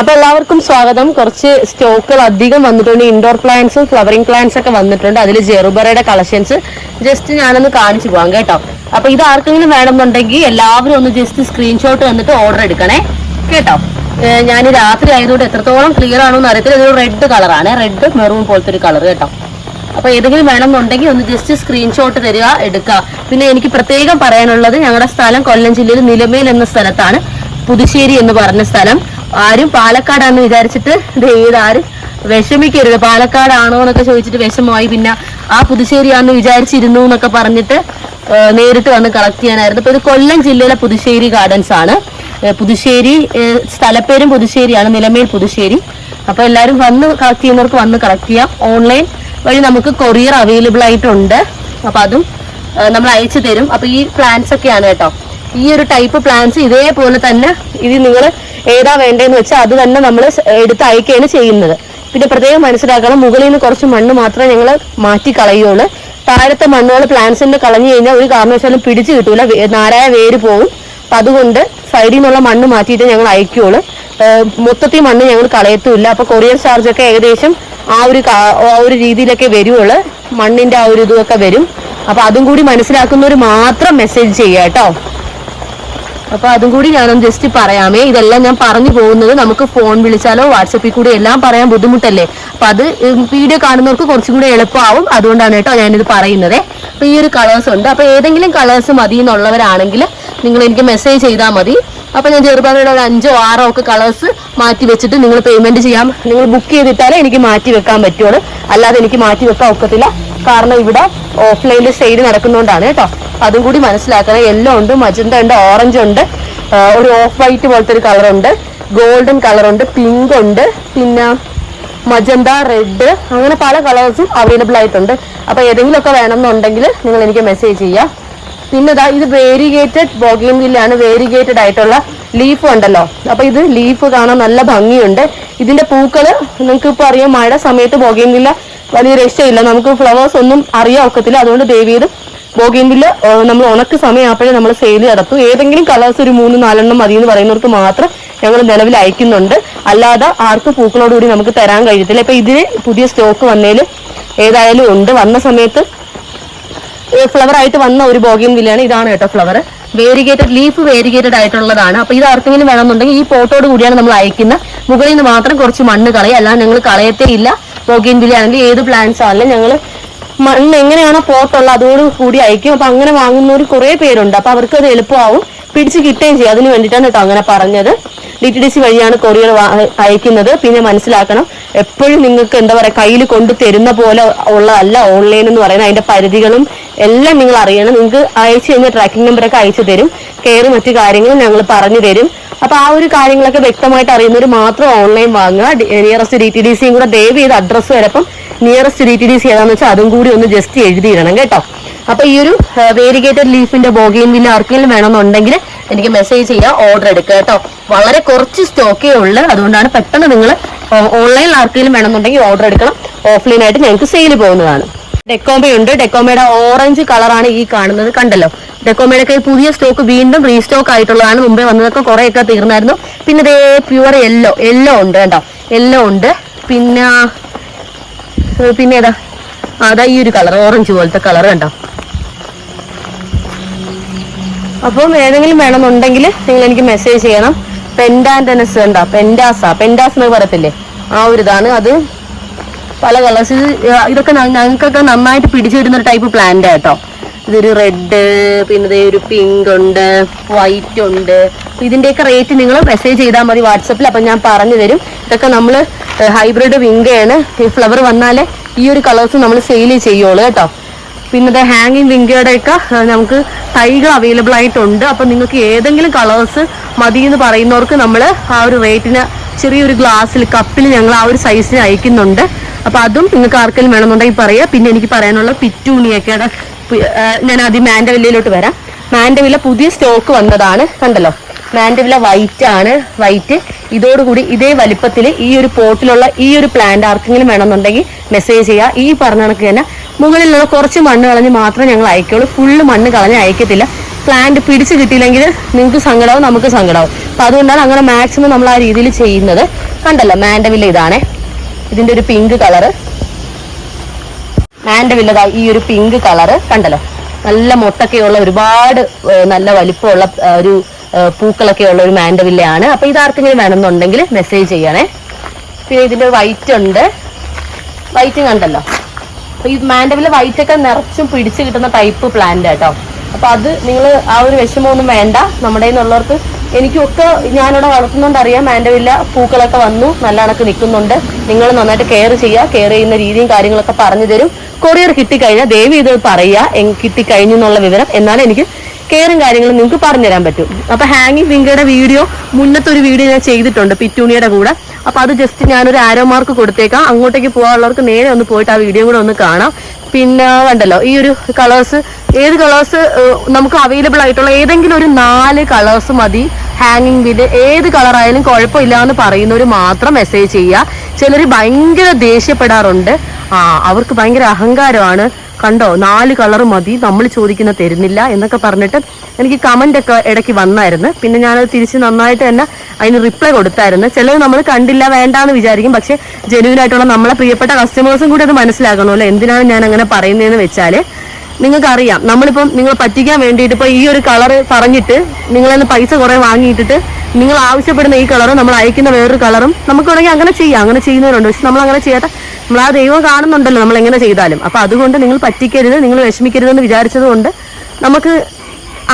അപ്പൊ എല്ലാവർക്കും സ്വാഗതം. കുറച്ച് സ്റ്റോക്കുകൾ അധികം വന്നിട്ടുണ്ട്. ഇൻഡോർ പ്ലാന്റ്സും ഫ്ലവറിംഗ് പ്ലാന്റ്സ് ഒക്കെ വന്നിട്ടുണ്ട്. അതിൽ ജെറുബറയുടെ കളക്ഷൻസ് ജസ്റ്റ് ഞാനൊന്ന് കാണിച്ചു പോകാം കേട്ടോ. അപ്പൊ ഇത് ആർക്കെങ്കിലും വേണമെന്നുണ്ടെങ്കിൽ എല്ലാവരും ഒന്ന് ജസ്റ്റ് സ്ക്രീൻഷോട്ട് വന്നിട്ട് ഓർഡർ എടുക്കണേ. കേട്ടോ? ഞാൻ രാത്രി ആയതുകൊണ്ട് എത്രത്തോളം ക്ലിയർ ആണോ എന്ന് അറിയത്തില്ല. ഇതൊരു റെഡ് കളറാണ് റെഡ് മെറൂൺ പോലത്തെ ഒരു കളർ കേട്ടോ. അപ്പൊ ഏതെങ്കിലും വേണമെന്നുണ്ടെങ്കിൽ ഒന്ന് ജസ്റ്റ് സ്ക്രീൻഷോട്ട് തരിക എടുക്കുക പിന്നെ എനിക്ക് പ്രത്യേകം പറയാനുള്ളത് ഞങ്ങളുടെ സ്ഥലം കൊല്ലം ജില്ലയിൽ നിലമേൽ എന്ന സ്ഥലത്താണ്. പുതുശ്ശേരി എന്ന് പറഞ്ഞ സ്ഥലം. ആരും പാലക്കാടാന്ന് വിചാരിച്ചിട്ട് ഇതാരും വിഷമിക്കരുത്. പാലക്കാടാണോ എന്നൊക്കെ ചോദിച്ചിട്ട് വിഷമമായി. പിന്നെ ആ പുതുശ്ശേരിയാന്ന് വിചാരിച്ചിരുന്നു എന്നൊക്കെ പറഞ്ഞിട്ട് നേരിട്ട് വന്ന് കളക്ട് ചെയ്യാനായിരുന്നു. ഇപ്പൊ ഇത് കൊല്ലം ജില്ലയിലെ പുതുശ്ശേരി ഗാർഡൻസ് ആണ്. പുതുശ്ശേരി സ്ഥലപ്പേരും പുതുശ്ശേരിയാണ്. നിലമേൽ പുതുശ്ശേരി. അപ്പൊ എല്ലാവരും വന്ന് കളക്ട് ചെയ്യുന്നവർക്ക് വന്ന് കളക്ട് ചെയ്യാം. ഓൺലൈൻ വഴി നമുക്ക് കൊറിയർ അവൈലബിൾ ആയിട്ടുണ്ട്. അപ്പൊ അതും നമ്മൾ അയച്ചു തരും. അപ്പൊ ഈ പ്ലാൻസ് ഒക്കെയാണ് കേട്ടോ. ഈ ഒരു ടൈപ്പ് പ്ലാന്റ്സ് ഇതേപോലെ തന്നെ ഇത് നിങ്ങൾ ഏതാ വേണ്ടതെന്ന് വെച്ചാൽ അത് തന്നെ നമ്മൾ എടുത്ത് അയക്കുകയാണ് ചെയ്യുന്നത്. പിന്നെ പ്രത്യേകം മനസ്സിലാക്കണം മുകളിൽ നിന്ന് കുറച്ച് മണ്ണ് മാത്രമേ ഞങ്ങൾ മാറ്റി കളയുള്ളൂ. താഴത്തെ മണ്ണുകൾ പ്ലാന്റ്സിന്റെ കളഞ്ഞു കഴിഞ്ഞാൽ ഒരു കാരണവശാലും പിടിച്ചു കിട്ടൂല നാരായ വേര് പോവും. അപ്പൊ അതുകൊണ്ട് സൈഡിൽ നിന്നുള്ള മണ്ണ് മാറ്റിയിട്ട് ഞങ്ങൾ അയക്കുള്ളൂ. മൊത്തത്തിൽ മണ്ണ് ഞങ്ങൾ കളയത്തുമില്ല. അപ്പൊ കൊറിയർ ചാർജ് ഒക്കെ ഏകദേശം ആ ഒരു ആ ഒരു രീതിയിലൊക്കെ വരുവുള്ളൂ. മണ്ണിന്റെ ആ ഒരു ഇതുമൊക്കെ വരും. അപ്പൊ അതും കൂടി മനസ്സിലാക്കുന്നവർ മാത്രം മെസ്സേജ് ചെയ്യാം കേട്ടോ. അപ്പൊ അതും കൂടി ഞാനൊന്ന് ജസ്റ്റ് പറയാമേ. ഇതെല്ലാം ഞാൻ പറഞ്ഞു പോകുന്നത് നമുക്ക് ഫോൺ വിളിച്ചാലോ വാട്സപ്പിൽ കൂടി എല്ലാം പറയാൻ ബുദ്ധിമുട്ടല്ലേ? അപ്പൊ അത് വീഡിയോ കാണുന്നവർക്ക് കുറച്ചും കൂടി എളുപ്പമാവും. അതുകൊണ്ടാണ് കേട്ടോ ഞാനിത് പറയുന്നത്. അപ്പോൾ ഈ ഒരു കളേഴ്സ് ഉണ്ട്. അപ്പോൾ ഏതെങ്കിലും കളേഴ്സ് മതി എന്നുള്ളവരാണെങ്കിൽ നിങ്ങൾ എനിക്ക് മെസ്സേജ് ചെയ്താൽ മതി. അപ്പോൾ ഞാൻ ചെറുപാടയുടെ ഒരു അഞ്ചോ ആറോ ഒക്കെ കളേഴ്സ് മാറ്റി വെച്ചിട്ട് നിങ്ങൾ പേയ്മെന്റ് ചെയ്യാം. നിങ്ങൾ ബുക്ക് ചെയ്തിട്ടാലേ എനിക്ക് മാറ്റി വെക്കാൻ പറ്റുള്ളൂ. അല്ലാതെ എനിക്ക് മാറ്റി വെക്കാൻ ഒക്കത്തില്ല. കാരണം ഇവിടെ ഓഫ്ലൈനിൽ സെയിൽ നടക്കുന്നതുകൊണ്ടാണ് കേട്ടോ. അതും കൂടി മനസ്സിലാക്കണം. യെല്ലോ ഉണ്ട് മജന്ത ഉണ്ട് ഓറഞ്ച് ഉണ്ട്. ഒരു ഓഫ് വൈറ്റ് പോലത്തെ ഒരു കളർ ഉണ്ട്. ഗോൾഡൻ കളർ ഉണ്ട് പിങ്ക് ഉണ്ട്. പിന്നെ മജന്ത റെഡ് അങ്ങനെ പല കളേഴ്സും അവൈലബിൾ ആയിട്ടുണ്ട്. അപ്പൊ ഏതെങ്കിലും ഒക്കെ വേണമെന്നുണ്ടെങ്കിൽ നിങ്ങൾ എനിക്ക് മെസ്സേജ് ചെയ്യാം. പിന്നെ ഇതാ ഇത് വേരിഗേറ്റഡ് ബോഗിൻവില്ലാണ് വേരിഗേറ്റഡ് ആയിട്ടുള്ള ലീഫ് ഉണ്ടല്ലോ. അപ്പൊ ഇത് ലീഫ് കാണാൻ നല്ല ഭംഗിയുണ്ട്. ഇതിന്റെ പൂക്കൾ നിങ്ങൾക്ക് ഇപ്പൊ അറിയാം മഴ സമയത്ത് ബോഗിൻവില്ല വലിയ രക്ഷയില്ല നമുക്ക് ഫ്ലവേഴ്സ് ഒന്നും അറിയാൻ ഒക്കത്തില്ല. അതുകൊണ്ട് ദേവിയത് ബോഗിൻവില്ല നമ്മൾ ഉണക്ക് സമയമാകുമ്പോഴേ നമ്മൾ സെയിൽ നടത്തും. ഏതെങ്കിലും കളേഴ്സ് ഒരു മൂന്ന് നാലെണ്ണം മതി എന്ന് പറയുന്നവർക്ക് മാത്രം ഞങ്ങൾ നിലവിൽ അയക്കുന്നുണ്ട്. അല്ലാതെ ആർക്കും പൂക്കളോടുകൂടി നമുക്ക് തരാൻ കഴിയത്തില്ല. ഇപ്പൊ ഇതിന് പുതിയ സ്റ്റോക്ക് വന്നതിൽ ഏതായാലും ഉണ്ട്. വന്ന സമയത്ത് ഫ്ലവർ ആയിട്ട് വന്ന ഒരു ബോഗിൻ വില്ലയാണ് ഇതാണ് കേട്ടോ ഫ്ലവർ വേരിഗേറ്റഡ് ലീഫ് വേരിഗേറ്റഡ് ആയിട്ടുള്ളതാണ്. അപ്പൊ ഇത് ആർക്കെങ്കിലും വേണമെന്നുണ്ടെങ്കിൽ ഈ പോട്ടോട് കൂടിയാണ് നമ്മൾ അയക്കുന്നത്. മുകളിൽ നിന്ന് മാത്രം കുറച്ച് മണ്ണ് കളയും. അല്ലാതെ ഞങ്ങൾ കളയത്തേ ഇല്ല ബോഗിൻ വില്ല ആണെങ്കിൽ ഏത് പ്ലാന്റ്സ് ആണെങ്കിലും ഞങ്ങൾ മണ്ണ് എങ്ങനെയാണോ പോട്ടുള്ളത് അതോട് കൂടി അയക്കും. അപ്പൊ അങ്ങനെ വാങ്ങുന്നവർ കുറെ പേരുണ്ട്. അപ്പൊ അവർക്ക് അത് എളുപ്പമാവും. പിടിച്ച് കിട്ടുകയും ചെയ്യും. അതിന് വേണ്ടിയിട്ടാണ് കേട്ടോ അങ്ങനെ പറഞ്ഞത്. ഡി ടി ഡി സി വഴിയാണ് കൊറിയർ അയക്കുന്നത്. പിന്നെ മനസ്സിലാക്കണം എപ്പോഴും നിങ്ങൾക്ക് എന്താ പറയുക കയ്യിൽ കൊണ്ട് തരുന്ന പോലെ ഉള്ളതല്ല ഓൺലൈൻ എന്ന് പറയുന്നത്. അതിന്റെ പരിധികളും എല്ലാം നിങ്ങൾ അറിയണം. നിങ്ങൾക്ക് അയച്ചു കഴിഞ്ഞ ട്രാക്കിംഗ് നമ്പറൊക്കെ അയച്ചു തരും. കെയർ മറ്റു കാര്യങ്ങളും ഞങ്ങൾ പറഞ്ഞു തരും. അപ്പൊ ആ ഒരു കാര്യങ്ങളൊക്കെ വ്യക്തമായിട്ട് അറിയുന്നവർ മാത്രം ഓൺലൈൻ വാങ്ങുക. നിയറസ്റ്റ് ഡി ടി ഡി സിയും കൂടെ ദയവ് ചെയ്ത് address വരപ്പം nearest D T D C ഏതാന്ന് വെച്ചാൽ അതും കൂടി ഒന്ന് ജസ്റ്റ് എഴുതിയിടണം കേട്ടോ. അപ്പൊ ഈ ഒരു വേരിഗേറ്റഡ് ലീഫിന്റെ ബോഗെയിൻ പിന്നെ ആർക്കെങ്കിലും വേണമെന്നുണ്ടെങ്കിൽ എനിക്ക് മെസ്സേജ് ചെയ്യുക ഓർഡർ എടുക്കുക കേട്ടോ. വളരെ കുറച്ച് സ്റ്റോക്കേ ഉള്ളു. അതുകൊണ്ടാണ് പെട്ടെന്ന് നിങ്ങൾ ഓൺലൈനിൽ ആർക്കെങ്കിലും വേണമെന്നുണ്ടെങ്കിൽ ഓർഡർ എടുക്കണം. ഓഫ്ലൈൻ ആയിട്ട് ഞങ്ങൾക്ക് സെയിൽ പോകുന്നതാണ്. ഡെക്കോമ ഉണ്ട് ഡെക്കോമയുടെ ഓറഞ്ച് കളറാണ് ഈ കാണുന്നത്. കണ്ടല്ലോ? ഡെക്കോമയുടെ ഒക്കെ പുതിയ സ്റ്റോക്ക് വീണ്ടും റീസ്റ്റോക്ക് ആയിട്ടുള്ളതാണ്. മുമ്പേ വന്നതൊക്കെ കുറേയൊക്കെ തീർന്നായിരുന്നു. പിന്നെ ഇതേ പ്യുവർ യെല്ലോ. യെല്ലോ ഉണ്ട് കേട്ടോ. യെല്ലോ ഉണ്ട്. പിന്നെ പിന്നെ ഏതാ? അതാ ഈ ഒരു കളർ ഓറഞ്ച് പോലത്തെ കളർ കണ്ടോ? അപ്പം ഏതെങ്കിലും വേണമെന്നുണ്ടെങ്കിൽ നിങ്ങൾ എനിക്ക് മെസ്സേജ് ചെയ്യണം. പെൻഡാൻഡനസ് ഉണ്ടോ പെൻഡാസ. പെൻഡാസ് എന്ന് പറയത്തില്ലേ? ആ ഒരു ഇതാണ്. അത് പല കളേഴ്സ് ഇത് ഇതൊക്കെ ഞങ്ങൾക്കൊക്കെ നന്നായിട്ട് പിടിച്ചു ഒരു ടൈപ്പ് പ്ലാന്റ് കേട്ടോ. ഇതൊരു റെഡ് പിന്നെ ഒരു പിങ്ക് ഉണ്ട് വൈറ്റ് ഉണ്ട്. ഇതിന്റെയൊക്കെ റേറ്റ് നിങ്ങൾ മെസ്സേജ് ചെയ്താൽ മതി വാട്സപ്പിൽ അപ്പൊ ഞാൻ പറഞ്ഞു തരും. ഇതൊക്കെ നമ്മൾ ഹൈബ്രിഡ് വിങ്കയാണ് ഈ ഫ്ലവർ വന്നാലേ ഈ ഒരു കളേഴ്സ് നമ്മൾ സെയിൽ ചെയ്യുള്ളൂ കേട്ടോ. പിന്നെ ഹാങ്ങിങ് വിങ്കയുടെ ഒക്കെ നമുക്ക് തൈകൾ അവൈലബിൾ ആയിട്ടുണ്ട്. അപ്പൊ നിങ്ങൾക്ക് ഏതെങ്കിലും കളേഴ്സ് മതി എന്ന് പറയുന്നവർക്ക് നമ്മൾ ആ ഒരു റേറ്റിന് ചെറിയൊരു ഗ്ലാസ്സിൽ കപ്പിൽ ഞങ്ങൾ ആ ഒരു സൈസിന് അയക്കുന്നുണ്ട്. അപ്പൊ അതും നിങ്ങൾക്ക് ആർക്കെങ്കിലും വേണമെന്നുണ്ടെങ്കിൽ പറയാം. പിന്നെ എനിക്ക് പറയാനുള്ള പിറ്റൂണിയൊക്കെയുടെ ഞാൻ ആദ്യം മാൻഡവില്ലയിലോട്ട് വരാം. മാൻഡവില്ല പുതിയ സ്റ്റോക്ക് വന്നതാണ് കണ്ടല്ലോ? മാൻഡവില്ല വൈറ്റ് ആണ് വൈറ്റ് ഇതോടുകൂടി ഇതേ വലിപ്പത്തിൽ ഈ ഒരു പോട്ടിലുള്ള ഈ ഒരു പ്ലാന്റ് ആർക്കെങ്കിലും വേണമെന്നുണ്ടെങ്കിൽ മെസ്സേജ് ചെയ്യുക ഈ പറഞ്ഞ കണക്ക് തന്നെ മുകളിലുള്ള കുറച്ച് മണ്ണ് കളഞ്ഞ് മാത്രമേ ഞങ്ങൾ അയക്കുള്ളൂ ഫുള്ള് മണ്ണ് കളഞ്ഞ് അയക്കത്തില്ല. പ്ലാന്റ് പിടിച്ച് കിട്ടിയില്ലെങ്കിൽ നിങ്ങൾക്ക് സങ്കടമാവും നമുക്ക് സങ്കടമാവും അപ്പൊ അതുകൊണ്ടാണ് അങ്ങനെ മാക്സിമം നമ്മൾ ആ രീതിയിൽ ചെയ്യുന്നത്. കണ്ടല്ലോ മാൻഡവില്ല ഇതാണേ. ഇതിന്റെ ഒരു പിങ്ക് കളറ് മാൻഡവില്ല ഈ ഒരു പിങ്ക് കളറ് കണ്ടല്ലോ നല്ല മൊട്ടൊക്കെയുള്ള ഒരുപാട് നല്ല വലിപ്പമുള്ള ഒരു പൂക്കളൊക്കെ ഉള്ള ഒരു മാൻഡവില്ലയാണ്. അപ്പൊ ഇതാർക്കെങ്കിലും വേണമെന്നുണ്ടെങ്കിൽ മെസ്സേജ് ചെയ്യണേ. പിന്നെ ഇതിന്റെ വൈറ്റ് ഉണ്ട്. വൈറ്റ് കണ്ടല്ലോ. അപ്പൊ ഈ മാൻഡവിൽ വൈറ്റ് ഒക്കെ നിറച്ചും പിടിച്ചു കിട്ടുന്ന ടൈപ്പ് പ്ലാന്റ് കേട്ടോ അപ്പൊ അത് നിങ്ങൾ ആ ഒരു വിഷമമൊന്നും വേണ്ട. നമ്മുടെ നിന്നുള്ളവർക്ക് എനിക്കൊക്കെ ഞാനിവിടെ വളർത്തുന്നുണ്ട് അറിയാം. മാൻഡവില്ല പൂക്കളൊക്കെ വന്നു. നല്ല കണക്ക് നിൽക്കുന്നുണ്ട്. നിങ്ങൾ നന്നായിട്ട് കെയർ ചെയ്യുക. കെയർ ചെയ്യുന്ന രീതിയും കാര്യങ്ങളൊക്കെ പറഞ്ഞു തരും. കൊറിയർ കിട്ടിക്കഴിഞ്ഞാൽ ദയവ് ഇത് പറയുക കിട്ടിക്കഴിഞ്ഞു എന്നുള്ള വിവരം. എന്നാലും എനിക്ക് കെയറും കാര്യങ്ങളും നിങ്ങൾക്ക് പറഞ്ഞുതരാൻ പറ്റും. അപ്പൊ ഹാങ്ങിങ് ഫിംഗറുടെ വീഡിയോ മുന്നത്തെ ഒരു വീഡിയോ ഞാൻ ചെയ്തിട്ടുണ്ട് പിറ്റൂണിയുടെ കൂടെ. അപ്പൊ അത് ജസ്റ്റ് ഞാനൊരു ആരോ മാർക്ക് കൊടുത്തേക്കാം. അങ്ങോട്ടേക്ക് പോകാനുള്ളവർക്ക് നേരെ ഒന്ന് പോയിട്ട് ആ വീഡിയോ കൂടെ ഒന്ന് കാണാം. പിന്നെ കണ്ടല്ലോ ഈ ഒരു കളേഴ്സ് ഏത് കളേഴ്സ് നമുക്ക് അവൈലബിൾ ആയിട്ടുള്ള ഏതെങ്കിലും ഒരു നാല് കളേഴ്സ് മതി. ഹാങ്ങിങ് വിൽ ഏത് കളറായാലും കുഴപ്പമില്ല എന്ന് പറയുന്നവർ മാത്രം മെസ്സേജ് ചെയ്യുക. ചിലർ ഭയങ്കര ദേഷ്യപ്പെടാറുണ്ട്. ആ അവർക്ക് ഭയങ്കര അഹങ്കാരമാണ്. കണ്ടോ? നാല് കളർ മതി. നമ്മൾ ചോദിക്കുന്ന തരുന്നില്ല എന്നൊക്കെ പറഞ്ഞിട്ട് എനിക്ക് കമന്റ് ഒക്കെ ഇടയ്ക്ക് വന്നായിരുന്നു. പിന്നെ ഞാനത് തിരിച്ച് നന്നായിട്ട് തന്നെ അതിന് റിപ്ലൈ കൊടുത്തായിരുന്നു. ചിലത് നമ്മൾ കണ്ടില്ല വേണ്ട എന്ന് വിചാരിക്കും. പക്ഷെ ജെനുവിനായിട്ടുള്ള നമ്മളെ പ്രിയപ്പെട്ട കസ്റ്റമേഴ്സും കൂടി അത് മനസ്സിലാക്കണമല്ലോ എന്തിനാണ് ഞാൻ അങ്ങനെ പറയുന്നതെന്ന് വെച്ചാൽ നിങ്ങൾക്ക് അറിയാം നമ്മളിപ്പം നിങ്ങൾ പറ്റിക്കാൻ വേണ്ടിയിട്ട് ഇപ്പൊ ഈ ഒരു കളർ പറഞ്ഞിട്ട് നിങ്ങളെന്ന് പൈസ കുറെ വാങ്ങിയിട്ടിട്ട് നിങ്ങൾ ആവശ്യപ്പെടുന്ന ഈ കളറും നമ്മൾ അയക്കുന്ന വേറൊരു കളറും നമുക്ക് വേണമെങ്കിൽ അങ്ങനെ ചെയ്യാം. അങ്ങനെ ചെയ്യുന്നവരുണ്ട്. പക്ഷെ നമ്മൾ അങ്ങനെ ചെയ്യാത്ത നമ്മൾ ആ ദൈവം കാണുന്നുണ്ടല്ലോ നമ്മൾ എങ്ങനെ ചെയ്താലും. അപ്പൊ അതുകൊണ്ട് നിങ്ങൾ പറ്റിക്കരുത് നിങ്ങൾ വിഷമിക്കരുതെന്ന് വിചാരിച്ചത് കൊണ്ട് നമുക്ക്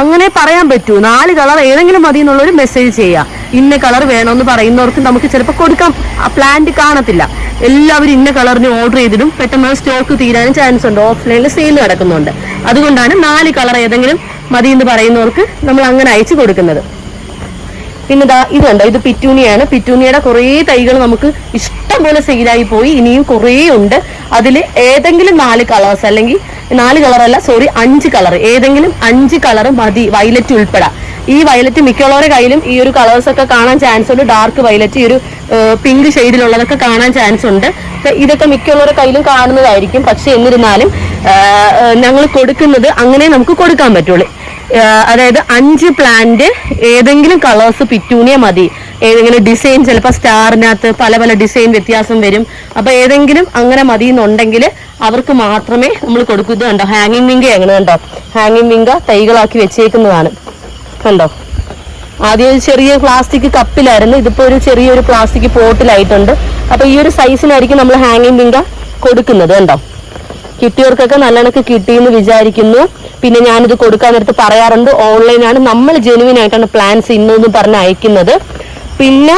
അങ്ങനെ പറയാൻ പറ്റൂ. നാല് കളർ ഏതെങ്കിലും മതി എന്നുള്ളൊരു മെസ്സേജ് ചെയ്യാം. ഇന്ന കളർ വേണമെന്ന് പറയുന്നവർക്ക് നമുക്ക് ചിലപ്പോൾ കൊടുക്കാം. ആ പ്ലാന്റ് കാണത്തില്ല. എല്ലാവരും ഇന്ന കളറിന് ഓർഡർ ചെയ്തിടും. പെട്ടെന്ന് സ്റ്റോക്ക് തീരാനും ചാൻസ് ഉണ്ട്. ഓഫ്ലൈനിൽ സെയിൽ നടക്കുന്നുണ്ട്. അതുകൊണ്ടാണ് നാല് കളർ ഏതെങ്കിലും മതി എന്ന് പറയുന്നവർക്ക് നമ്മൾ അങ്ങനെ അയച്ചു കൊടുക്കുന്നത്. പിന്നെ ദാ ഇത് കണ്ടോ? ഇത് പിറ്റൂണിയാണ് പിറ്റൂണിയുടെ കുറേ തൈകൾ നമുക്ക് ഇഷ്ടം പോലെ സെയിലായി പോയി. ഇനിയും കുറേ ഉണ്ട്. അതിൽ ഏതെങ്കിലും നാല് കളേഴ്സ് അല്ലെങ്കിൽ നാല് കളറല്ല സോറി അഞ്ച് കളർ ഏതെങ്കിലും അഞ്ച് കളർ മതി വയലറ്റ് ഉൾപ്പെടാം. ഈ വയലറ്റ് മിക്കുള്ളവരുടെ കയ്യിലും ഈ ഒരു കളേഴ്സ് ഒക്കെ കാണാൻ ചാൻസ് ഉണ്ട്. ഡാർക്ക് വയലറ്റ് ഈ ഒരു പിങ്ക് ഷെയ്ഡിലുള്ളതൊക്കെ കാണാൻ ചാൻസ് ഉണ്ട്. ഇതൊക്കെ മിക്കുള്ളവരുടെ കയ്യിലും കാണുന്നതായിരിക്കും. പക്ഷെ എന്നിരുന്നാലും ഞങ്ങൾ കൊടുക്കുന്നത് അങ്ങനെ നമുക്ക് കൊടുക്കാൻ പറ്റുള്ളൂ. അതായത് അഞ്ച് പ്ലാന്റ് ഏതെങ്കിലും കളേഴ്സ് പിറ്റൂണിയ മതി. ഏതെങ്കിലും ഡിസൈൻ ചിലപ്പോൾ സ്റ്റാറിനകത്ത് പല പല ഡിസൈൻ വ്യത്യാസം വരും. അപ്പൊ ഏതെങ്കിലും അങ്ങനെ മതി എന്നുണ്ടെങ്കിൽ അവർക്ക് മാത്രമേ നമ്മൾ കൊടുക്കുന്നത് കണ്ടോ? ഹാങ്ങിങ് വിങ്ക എങ്ങനെ കണ്ടോ? ഹാങ്ങിങ് വിങ്ക തൈകളാക്കി വെച്ചേക്കുന്നതാണ്. കണ്ടോ? ആദ്യം ചെറിയ പ്ലാസ്റ്റിക് കപ്പിലായിരുന്നു ഇതിപ്പോ ഒരു ചെറിയൊരു പ്ലാസ്റ്റിക് പോട്ടിലായിട്ടുണ്ട് അപ്പൊ ഈ ഒരു സൈസിനായിരിക്കും നമ്മൾ ഹാങ്ങിങ് വിങ്ക കൊടുക്കുന്നത്. കണ്ടോ? കിട്ടിയവർക്കൊക്കെ നല്ലണക്ക് കിട്ടിയെന്ന് വിചാരിക്കുന്നു. പിന്നെ ഞാനിത് കൊടുക്കാൻ നേരത്ത് പറയാറുണ്ട് ഓൺലൈനാണ് നമ്മൾ ജെനുവിൻ ആയിട്ടാണ് പ്ലാൻസ് ഇന്നെന്ന് പറഞ്ഞ് അയക്കുന്നത്. പിന്നെ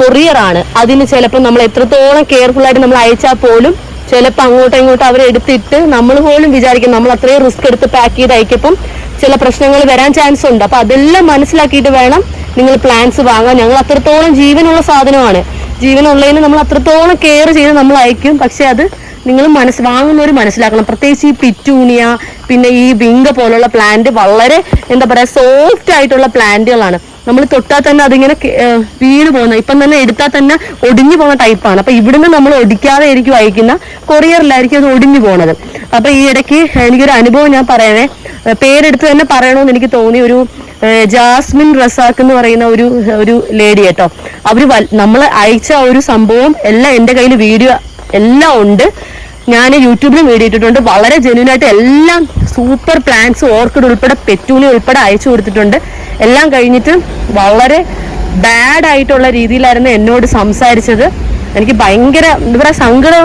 കൊറിയർ ആണ്. അതിന് ചിലപ്പോൾ നമ്മൾ എത്രത്തോളം കെയർഫുൾ ആയിട്ട് നമ്മൾ അയച്ചാൽ പോലും ചിലപ്പോൾ അങ്ങോട്ടും ഇങ്ങോട്ടും അവർ എടുത്തിട്ട് നമ്മൾ പോലും വിചാരിക്കും നമ്മൾ അത്രയും റിസ്ക് എടുത്ത് പാക്ക് ചെയ്ത് അയക്കപ്പം ചില പ്രശ്നങ്ങൾ വരാൻ ചാൻസ് ഉണ്ട്. അപ്പൊ അതെല്ലാം മനസ്സിലാക്കിയിട്ട് വേണം നിങ്ങൾ പ്ലാൻസ് വാങ്ങാൻ. ഞങ്ങൾ അത്രത്തോളം ജീവനുള്ള സാധനമാണ്. ജീവനുള്ളതിന് നമ്മൾ അത്രത്തോളം കെയർ ചെയ്ത് നമ്മൾ അയക്കും. പക്ഷെ അത് നിങ്ങൾ മനസ്സ് വാങ്ങുന്നവർ മനസ്സിലാക്കണം. പ്രത്യേകിച്ച് ഈ പിറ്റൂണിയ പിന്നെ ഈ വിങ്ക പോലുള്ള പ്ലാന്റ് വളരെ എന്താ പറയുക സോഫ്റ്റ് ആയിട്ടുള്ള പ്ലാന്റുകളാണ് നമ്മൾ തൊട്ടാൽ തന്നെ അതിങ്ങനെ വീണ് പോകുന്ന ഇപ്പം തന്നെ എടുത്താൽ തന്നെ ഒടിഞ്ഞു പോകുന്ന ടൈപ്പാണ് അപ്പം ഇവിടുന്ന് നമ്മൾ ഒടിക്കാതെ ആയിരിക്കും അയക്കുന്ന കൊറിയറിലായിരിക്കും അത് ഒടിഞ്ഞു പോകുന്നത് അപ്പം ഈ ഇടയ്ക്ക് എനിക്കൊരു അനുഭവം ഞാൻ പറയണേ. പേരെടുത്ത് തന്നെ പറയണമെന്ന് എനിക്ക് തോന്നി. ഒരു ജാസ്മിൻ റസാഖ് എന്ന് പറയുന്ന ഒരു ഒരു ലേഡി കേട്ടോ. അവർ നമ്മൾ അയച്ച ഒരു സംഭവം എല്ലാം എന്റെ കയ്യിൽ വീഡിയോ എല്ലാം ഉണ്ട്. ഞാൻ യൂട്യൂബിലും വീഡിയോ ഇട്ടിട്ടുണ്ട്. വളരെ ജെന്യൂൻ ആയിട്ട് എല്ലാം സൂപ്പർ പ്ലാന്റ്സ് ഓർക്കിഡ് ഉൾപ്പെടെ പെറ്റൂണി ഉൾപ്പെടെ അയച്ചു കൊടുത്തിട്ടുണ്ട്. എല്ലാം കഴിഞ്ഞിട്ട് വളരെ ബാഡ് ആയിട്ടുള്ള രീതിയിലായിരുന്നു എന്നോട് സംസാരിച്ചത്. എനിക്ക് ഭയങ്കര എന്താ പറയുക സങ്കടം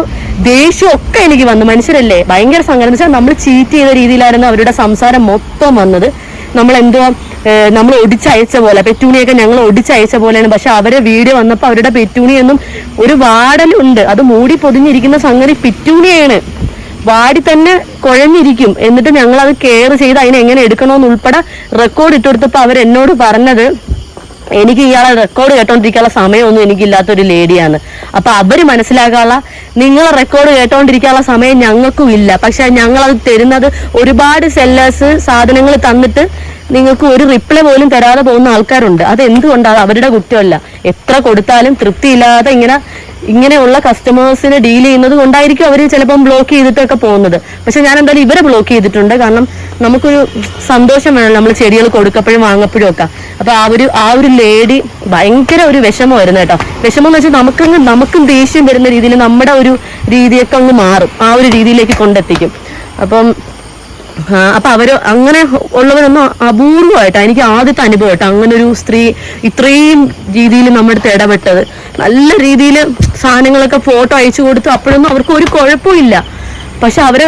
ദേഷ്യം ഒക്കെ എനിക്ക് വന്നു. മനുഷ്യരല്ലേ? ഭയങ്കര സങ്കടം. എന്ന് വെച്ചാൽ നമ്മൾ ചീറ്റ് ചെയ്ത രീതിയിലായിരുന്നു അവരുടെ സംസാരം മൊത്തം വന്നത്. നമ്മൾ എന്തോ നമ്മൾ ഒടിച്ചയച്ച പോലെ പെറ്റൂണിയൊക്കെ ഞങ്ങൾ ഒടിച്ചയച്ച പോലെയാണ്. പക്ഷെ അവരെ വീട് വന്നപ്പോൾ അവരുടെ പെറ്റൂണിയൊന്നും ഒരു വാടലുണ്ട്. അത് മൂടി പൊതിഞ്ഞിരിക്കുന്ന സംഗതി പെറ്റൂണിയാണ്. വാടി തന്നെ കുഴഞ്ഞിരിക്കും. എന്നിട്ട് ഞങ്ങൾ അത് കെയർ ചെയ്ത് അതിനെ എങ്ങനെ എടുക്കണമെന്ന് ഉൾപ്പെടെ റെക്കോർഡ് ഇട്ടുകൊടുത്തപ്പോൾ അവരെന്നോട് പറഞ്ഞത് എനിക്ക് ഇയാളെ റെക്കോർഡ് കേട്ടോണ്ടിരിക്കാനുള്ള സമയമൊന്നും എനിക്കില്ലാത്തൊരു ലേഡിയാണ് അപ്പൊ അവർ മനസ്സിലാക്കാനുള്ള നിങ്ങളെ റെക്കോർഡ് കേട്ടോണ്ടിരിക്കാനുള്ള സമയം ഞങ്ങൾക്കും ഇല്ല. പക്ഷെ ഞങ്ങൾ അത് തരുന്നത് ഒരുപാട് സെല്ലേഴ്സ് സാധനങ്ങൾ തന്നിട്ട് നിങ്ങൾക്ക് ഒരു റിപ്ലൈ പോലും തരാതെ പോകുന്ന ആൾക്കാരുണ്ട്. അത് എന്തുകൊണ്ടാണ് അവരുടെ കുറ്റമല്ല. എത്ര കൊടുത്താലും തൃപ്തിയില്ലാതെ ഇങ്ങനെ ഇങ്ങനെയുള്ള കസ്റ്റമേഴ്സിനെ ഡീൽ ചെയ്യുന്നത് കൊണ്ടായിരിക്കും അവർ ചിലപ്പം ബ്ലോക്ക് ചെയ്തിട്ടൊക്കെ പോകുന്നത്. പക്ഷെ ഞാൻ എന്തായാലും ഇവരെ ബ്ലോക്ക് ചെയ്തിട്ടുണ്ട്. കാരണം നമുക്കൊരു സന്തോഷം വേണം നമ്മൾ ചെടികൾ കൊടുക്കപ്പോഴും വാങ്ങപ്പോഴും ഒക്കെ. അപ്പൊ ആ ഒരു ആ ഒരു ലേഡി ഭയങ്കര ഒരു വിഷമമായിരുന്നു കേട്ടോ. വിഷമം എന്ന് വെച്ചാൽ നമുക്കങ്ങ് നമുക്കും ദേഷ്യം വരുന്ന രീതിയിൽ നമ്മുടെ ഒരു രീതിയൊക്കെ അങ്ങ് മാറും. ആ ഒരു രീതിയിലേക്ക് കൊണ്ടെത്തിക്കും. അപ്പം അപ്പൊ അവർ അങ്ങനെ ഉള്ളവരൊന്നും അപൂർവമായിട്ടാ എനിക്ക് ആദ്യത്തെ അനുഭവം കേട്ടോ. അങ്ങനെ ഒരു സ്ത്രീ ഇത്രയും രീതിയിൽ നമ്മുടെ അടുത്ത് ഇടപെട്ടത്. നല്ല രീതിയിൽ സാധനങ്ങളൊക്കെ ഫോട്ടോ അയച്ചു കൊടുത്തു. അപ്പോഴൊന്നും അവർക്ക് ഒരു കുഴപ്പമില്ല പക്ഷെ അവർ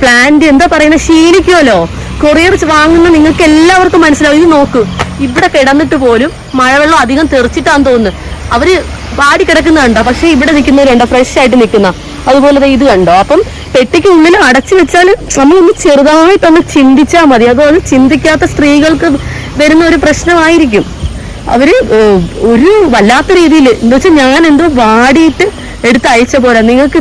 പ്ലാന്റ് എന്താ പറയുന്നത് ശീലിക്കുമല്ലോ കൊറിയർ വാങ്ങുന്ന നിങ്ങൾക്ക് എല്ലാവർക്കും മനസ്സിലാവും. ഇത് നോക്ക് ഇവിടെ കിടന്നിട്ട് പോലും മഴവെള്ളം അധികം തെറിച്ചിട്ടാന്ന് തോന്നുന്നു. അവർ വാടി കിടക്കുന്ന കണ്ടോ? പക്ഷെ ഇവിടെ നിൽക്കുന്നവരുണ്ടോ ഫ്രഷ് ആയിട്ട് നിൽക്കുന്ന. അതുപോലെ ഇത് കണ്ടോ? അപ്പം പെട്ടിക്ക് ഉള്ളിൽ അടച്ചു വെച്ചാൽ നമ്മളൊന്ന് ചെറുതായിട്ടൊന്ന് ചിന്തിച്ചാൽ മതി. അതുപോലെ ചിന്തിക്കാത്ത സ്ത്രീകൾക്ക് വരുന്ന ഒരു പ്രശ്നമായിരിക്കും. അവർ ഒരു വല്ലാത്ത രീതിയിൽ എന്താ വെച്ചാൽ ഞാൻ എന്തോ വാടിയിട്ട് എടുത്ത് അയച്ച പോലെ. നിങ്ങൾക്ക്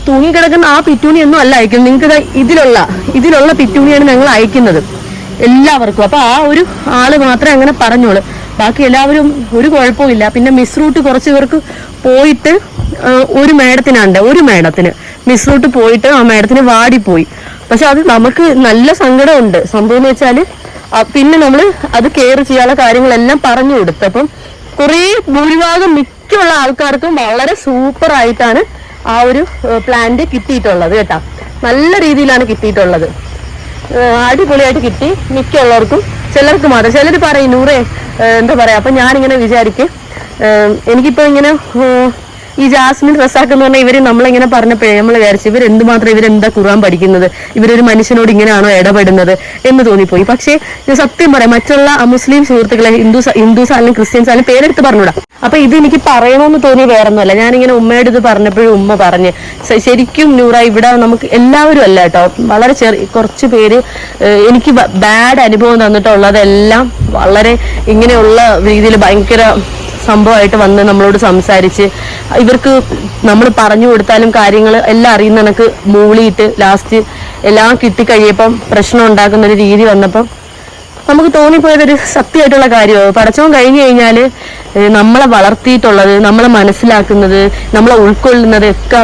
ഇതാ തൂങ്ങി കിടക്കുന്ന ആ പിറ്റൂണി ഒന്നും അല്ല അയക്കുന്നത്. നിങ്ങൾക്ക് ഇതിലുള്ള ഇതിലുള്ള പിറ്റൂണിയാണ് ഞങ്ങൾ അയക്കുന്നത് എല്ലാവർക്കും. അപ്പൊ ആ ഒരു ആൾ മാത്രമേ അങ്ങനെ പറഞ്ഞോളൂ. ബാക്കി എല്ലാവരും ഒരു കുഴപ്പമില്ല പിന്നെ മിസ് റൂട്ട് കുറച്ച് പേർക്ക് പോയിട്ട് ഒരു മേഡത്തിനുണ്ട് ഒരു മേഡത്തിന്. മിസ് റൂട്ട് പോയിട്ട് ആ മേഡത്തിന് വാടിപ്പോയി. പക്ഷെ അത് നമുക്ക് നല്ല സങ്കടമുണ്ട്. സംഭവം എന്ന് വെച്ചാൽ പിന്നെ നമ്മൾ അത് കെയർ ചെയ്യാനുള്ള കാര്യങ്ങളെല്ലാം പറഞ്ഞു കൊടുത്തു. അപ്പം കുറേ ഭൂരിഭാഗം മിക്കുള്ള ആൾക്കാർക്കും വളരെ സൂപ്പർ ആയിട്ടാണ് ആ ഒരു പ്ലാന്റ് കിട്ടിയിട്ടുള്ളത് കേട്ടോ. നല്ല രീതിയിലാണ് കിട്ടിയിട്ടുള്ളത്. അടിപൊളിയായിട്ട് കിട്ടി. മിക്കുള്ളവർക്കും ചിലർക്ക് മാത്രം. ചിലർ പറയും നൂറേ എന്താ പറയാ? അപ്പൊ ഞാനിങ്ങനെ വിചാരിക്കും. എനിക്കിപ്പോ ഇങ്ങനെ ഈ ജാസ്മിൻ റസാക്കെന്ന് പറഞ്ഞാൽ ഇവർ നമ്മളിങ്ങനെ പറഞ്ഞപ്പോഴേ നമ്മൾ വിചാരിച്ചു ഇവർ എന്തുമാത്രം ഇവരെന്താ ഖുറാൻ പഠിക്കുന്നത്? ഇവരൊരു മനുഷ്യനോട് ഇങ്ങനെയാണോ ഇടപെടുന്നത് എന്ന് തോന്നിപ്പോയി. പക്ഷേ ഞാൻ സത്യം പറയാം മറ്റുള്ള മുസ്ലിം സുഹൃത്തുക്കളെ ഹിന്ദുസ് ഹിന്ദുസ് അല്ലെങ്കിൽ ക്രിസ്ത്യൻസ് അല്ലെങ്കിൽ പേരെടുത്ത് പറഞ്ഞൂടാ. അപ്പൊ ഇത് എനിക്ക് പറയണമെന്ന് തോന്നി വേറൊന്നുമല്ല. ഞാനിങ്ങനെ ഉമ്മയുടെ ഇത് പറഞ്ഞപ്പോഴും ഉമ്മ പറഞ്ഞ് ശരിക്കും നൂറ ഇവിടെ നമുക്ക് എല്ലാവരും അല്ല കേട്ടോ. വളരെ ചെറിയ കുറച്ച് പേര് എനിക്ക് ബാഡ് അനുഭവം തന്നിട്ടുള്ളതെല്ലാം വളരെ ഇങ്ങനെയുള്ള രീതിയിൽ ഭയങ്കര സംഭവമായിട്ട് വന്ന് നമ്മളോട് സംസാരിച്ച് ഇവർക്ക് നമ്മൾ പറഞ്ഞു കൊടുത്താലും കാര്യങ്ങൾ എല്ലാം അറിയുന്ന കണക്ക് മൂളിയിട്ട് ലാസ്റ്റ് എല്ലാം കിട്ടിക്കഴിയപ്പം പ്രശ്നം ഉണ്ടാക്കുന്ന ഒരു രീതി വന്നപ്പം നമുക്ക് തോന്നിപ്പോയതൊരു സത്യമായിട്ടുള്ള കാര്യമാണ് പടച്ചവൻ കഴിഞ്ഞു കഴിഞ്ഞാൽ നമ്മളെ വളർത്തിയിട്ടുള്ളത് നമ്മളെ മനസ്സിലാക്കുന്നത് നമ്മളെ ഉൾക്കൊള്ളുന്നത് ഒക്കെ